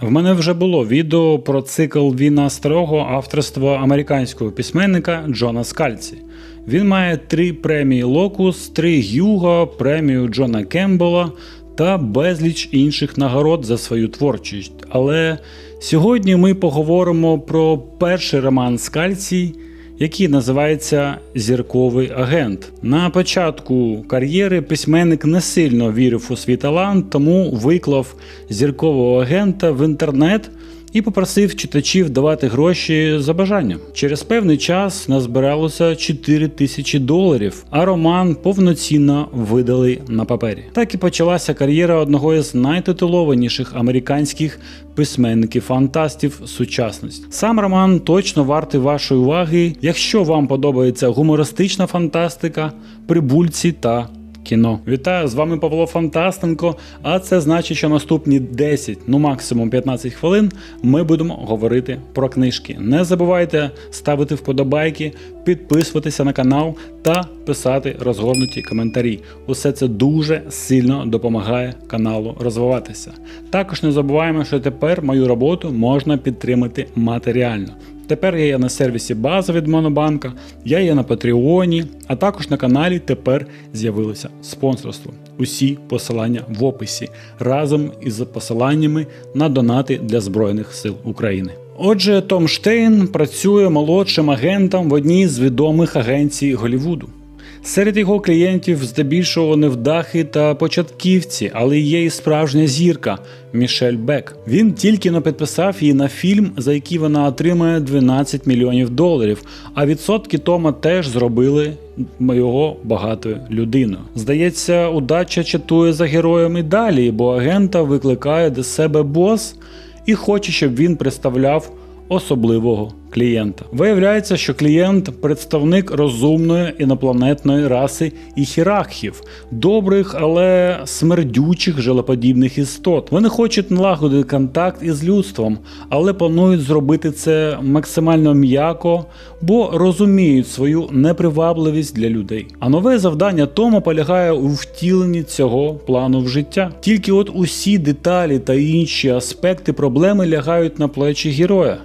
В мене вже було відео про цикл Війна старого авторства американського письменника Джона Скальці. Він має три премії Локус, три Гюга, премію Джона Кембела та безліч інших нагород за свою творчість. Але сьогодні ми поговоримо про перший роман Скальці, який називається Зірковий агент. На початку кар'єри письменник не сильно вірив у свій талант, тому виклав зіркового агента в інтернет. І попросив читачів давати гроші за бажанням. Через певний час назбиралося 4 тисячі доларів, а роман повноцінно видали на папері. Так і почалася кар'єра одного із найтитулованіших американських письменників-фантастів сучасності. Сам роман точно вартий вашої уваги, якщо вам подобається гумористична фантастика, прибульці та кіно. Вітаю з вами Павло Фантастенко. А це значить, що наступні 10, ну максимум 15 хвилин ми будемо говорити про книжки. Не забувайте ставити вподобайки, підписуватися на канал та писати розгорнуті коментарі. Усе це дуже сильно допомагає каналу розвиватися. Також не забуваємо, що тепер мою роботу можна підтримати матеріально. Тепер я є на сервісі база від Монобанка, я є на Патреоні, а також на каналі тепер з'явилося спонсорство. Усі посилання в описі разом із посиланнями на донати для Збройних сил України. Отже, Том Штейн працює молодшим агентом в одній з відомих агенцій Голівуду. Серед його клієнтів здебільшого невдахи та початківці, але є і справжня зірка Мішель Бек. Він тільки но підписав її на фільм, за який вона отримає 12 мільйонів доларів. А відсотки Тома теж зробили його багатою людиною. Здається, удача чатує за героєм і далі, бо агента викликає до себе бос і хоче, щоб він представляв особливого клієнта. Виявляється, що клієнт представник розумної інопланетної раси іхірахів, добрих, але смердючих желеподібних істот. Вони хочуть налагодити контакт із людством, але планують зробити це максимально м'яко, бо розуміють свою непривабливість для людей. А нове завдання Тома полягає у втіленні цього плану в життя. Тільки от усі деталі та інші аспекти проблеми лягають на плечі героя.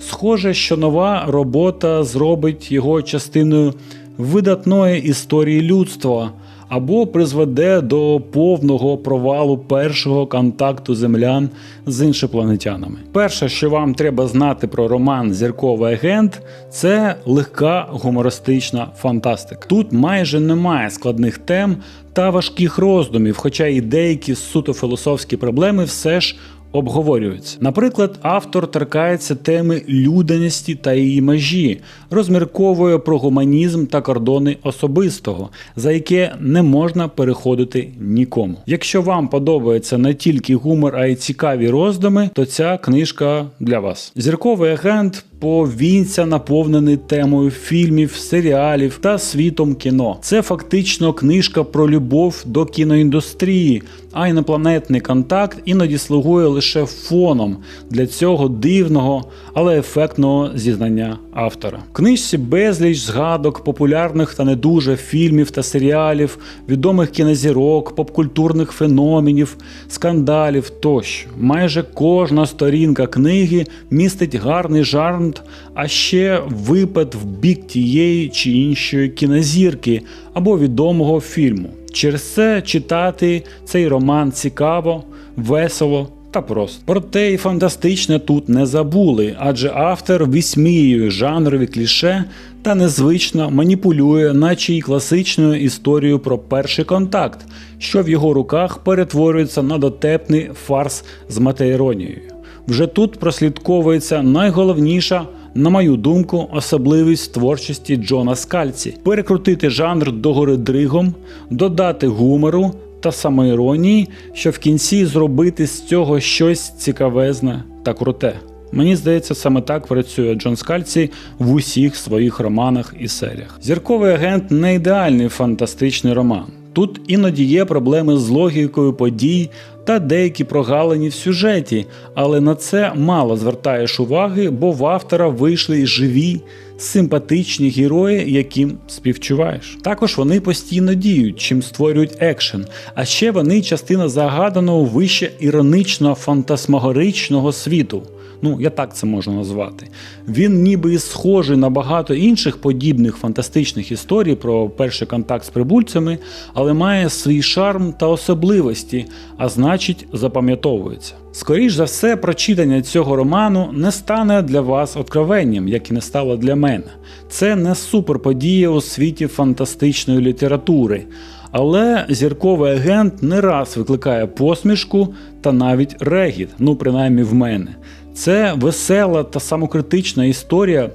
Схоже, що нова робота зробить його частиною видатної історії людства або призведе до повного провалу першого контакту землян з іншопланетянами. Перше, що вам треба знати про роман Зірковий агент, це легка гумористична фантастика. Тут майже немає складних тем та важких роздумів, хоча і деякі суто філософські проблеми все ж обговорюються. Наприклад, автор торкається теми людяності та її межі, розмірковує про гуманізм та кордони особистого, за яке не можна переходити нікому. Якщо вам подобається не тільки гумор, а й цікаві роздуми, то ця книжка для вас. Зірковий агент повінця наповнений темою фільмів, серіалів та світом кіно. Це фактично книжка про любов до кіноіндустрії, а інопланетний контакт іноді слугує лише фоном для цього дивного, але ефектного зізнання автора. В книжці безліч згадок популярних та не дуже фільмів та серіалів, відомих кінозірок, попкультурних феноменів, скандалів тощо. Майже кожна сторінка книги містить гарний жарт, а ще випад в бік тієї чи іншої кінозірки або відомого фільму. Через це читати цей роман цікаво, весело та просто. Проте і фантастичне тут не забули, адже автор висміює жанрові кліше та незвично маніпулює, наче й класичною історією про перший контакт, що в його руках перетворюється на дотепний фарс з матеїронією. Вже тут прослідковується найголовніша. На мою думку, особливість творчості Джона Скальці перекрутити жанр догори дригом, додати гумору та самоіронії, щоб в кінці зробити з цього щось цікавезне та круте. Мені здається, саме так працює Джон Скальці в усіх своїх романах і серіях. Зірковий агент не ідеальний фантастичний роман. Тут іноді є проблеми з логікою подій та деякі прогалини в сюжеті, але на це мало звертаєш уваги, бо в автора вийшли живі, симпатичні герої, яким співчуваєш. Також вони постійно діють, чим створюють екшен. А ще вони частина загаданого вище іронично фантасмагоричного світу. Ну, я так це можу назвати. Він ніби і схожий на багато інших подібних фантастичних історій про перший контакт з прибульцями, але має свій шарм та особливості, а значить, запам'ятовується. Скоріш за все, прочитання цього роману не стане для вас откровенням, як і не стало для мене. Це не суперподія у світі фантастичної літератури. Але зірковий агент не раз викликає посмішку та навіть регіт, ну принаймні в мене. Це весела та самокритична історія.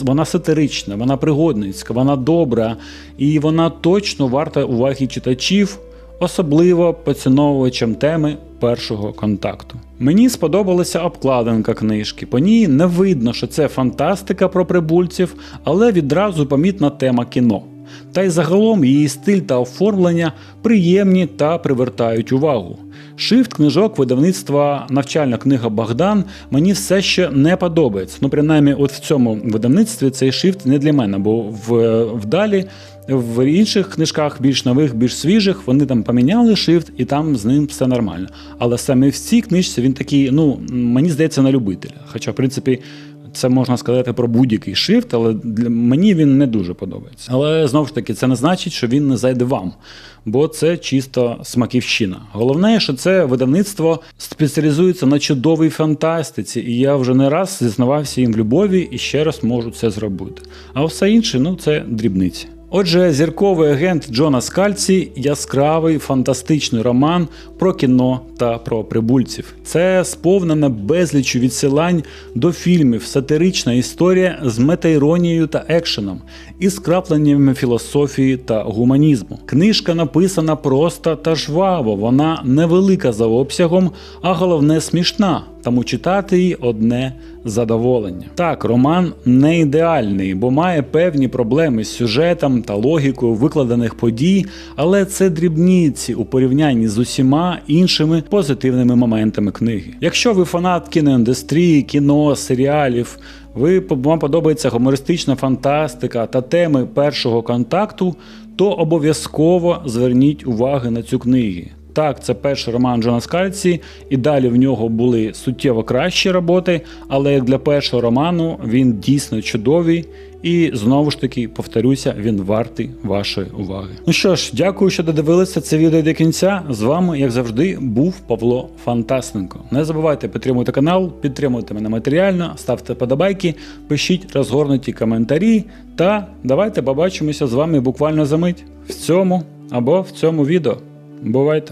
Вона сатирична, вона пригодницька, вона добра, і вона точно варта уваги читачів, особливо поціновувачам теми першого контакту. Мені сподобалася обкладинка книжки. По ній не видно, що це фантастика про прибульців, але відразу помітна тема кіно. Та й загалом її стиль та оформлення приємні та привертають увагу. Шрифт книжок видавництва навчальна книга Богдан мені все ще не подобається. Ну, принаймні, от в цьому видавництві цей шрифт не для мене, бо в, вдалі в інших книжках, більш нових, більш свіжих, вони там поміняли шрифт, і там з ним все нормально. Але саме в цій книжці він такий, ну мені здається, на любителя. Хоча, в принципі, це можна сказати про будь-який шрифт, але для мені він не дуже подобається. Але знову ж таки, це не значить, що він не зайде вам, бо це чисто смаківщина. Головне, що це видавництво спеціалізується на чудовій фантастиці, і я вже не раз зізнавався їм в любові і ще раз можу це зробити. А все інше, ну це дрібниці. Отже, зірковий агент Джона Скальці яскравий фантастичний роман про кіно та про прибульців. Це сповнена безлічу відсилань до фільмів, сатирична історія з метаіронією та екшеном, і з крапленнями філософії та гуманізму. Книжка написана просто та жваво, вона невелика за обсягом, а головне смішна. Тому читати її одне задоволення. Так, роман не ідеальний, бо має певні проблеми з сюжетом та логікою викладених подій, але це дрібниці у порівнянні з усіма іншими позитивними моментами книги. Якщо ви фанат кіноіндустрії, кіно, серіалів, ви вам подобається гумористична фантастика та теми першого контакту, то обов'язково зверніть увагу на цю книгу. Так, це перший роман Джона Скальці, і далі в нього були суттєво кращі роботи, але як для першого роману він дійсно чудовий. І знову ж таки, повторюся, він вартий вашої уваги. Ну що ж, дякую, що додивилися це відео до кінця. З вами, як завжди, був Павло Фантастенко. Не забувайте підтримувати канал, підтримуйте мене матеріально, ставте подобайки, пишіть розгорнуті коментарі. Та давайте побачимося з вами буквально за мить в цьому або в цьому відео. Бувайте!